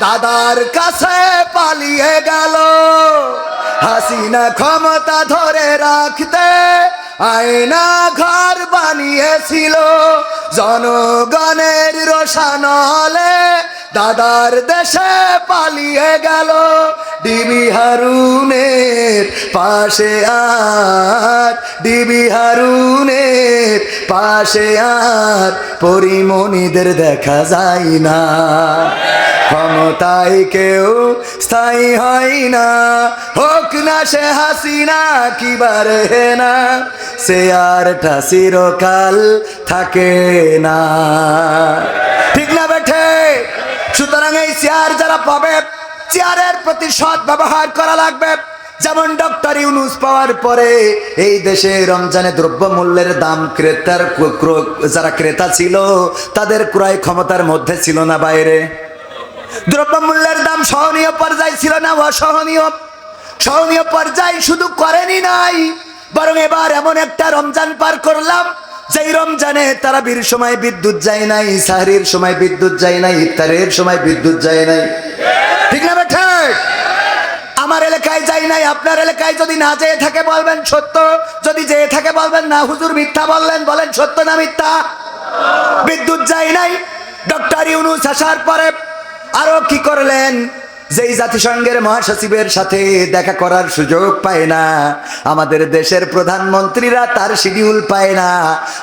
দাদার কাছে পালিয়ে গেল। হাসিনা ক্ষমতা ধরে রাখতে আয়না ঘর বানিয়েছিল। জনগণের রোশানলে দাদার দেশে পালিয়ে গেল। ডিবি হারুনের পাশে আর, ডিবি হারুনের পাশে আর পরিমণিদের দেখা যায় না। ক্ষমতায় কেউ স্থায়ী হয় না। হোক না সে হাসিনা কিবারে না, সে আর চিরকাল থাকে না। ঠিক না বেঠে? সুতরাং এই চেয়ার যারা পাবে, চেয়ারের প্রতি সৎ ব্যবহার করা লাগবে। যেমন ডক্টর ইউনুস পাওয়ার পরে এই দেশে রমজানে দ্রব্য মূল্যের দাম ক্রেতার ক্র- ক্র- যারা ক্রেতা ছিল, তাদের ক্রয় ক্ষমতার মধ্যে ছিল না বাইরে। দ্রব্যমূল্যের দাম সহনীয় পর্যায়ে ছিল না, অসহনীয়। সহনীয় পর্যায়ে শুধু করেনি নাই, বরং এবার এমন একটা রমজান পার করলাম, যেই রমজানে তারা বীর সময় বিদ্যুৎ যায় নাই, সাহরির সময় বিদ্যুৎ যায় নাই, ইফতারের সময় বিদ্যুৎ যায় নাই। ঠিক না বেঠে আমার এলাকায় যাই নাই, আপনার এলাকায় যদি না যেয়ে থাকে বলবেন সত্য, যদি যেয়ে থাকে বলবেন না, হুজুর মিথ্যা বললেন, বলেন সত্য না মিথ্যা? বিদ্যুৎ যায় নাই, ডক্টর ইউনুস আসার পরে আরও কি করলেন? যেই জাতিসংঘের মহাসচিবের সাথে দেখা করার সুযোগ পায় না, আমাদের দেশের প্রধানমন্ত্রীরা তার শিডিউল পায় না,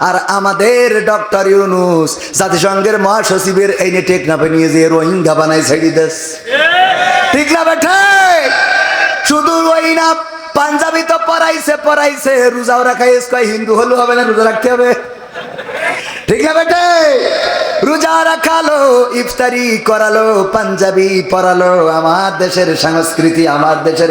আর আমাদের ডক্টর ইউনুস জাতিসংঘের মহাসচিবের এই নিয়ে টেকনাফে নিয়ে যে রোহিঙ্গা বানাই ছেড়ে দেশ। ঠিক! না বেঠে শুধু না, পাঞ্জাবি তো পড়াইছে পড়াইছে রোজাও রাখাই হিন্দু হলেও হবে না, রোজা রাখতে হবে। ঠিক! না বেটে রোজা রাখালো ইফতারি করালো পাঞ্জাবি পরালো আমার দেশের সংস্কৃতি আমার দেশের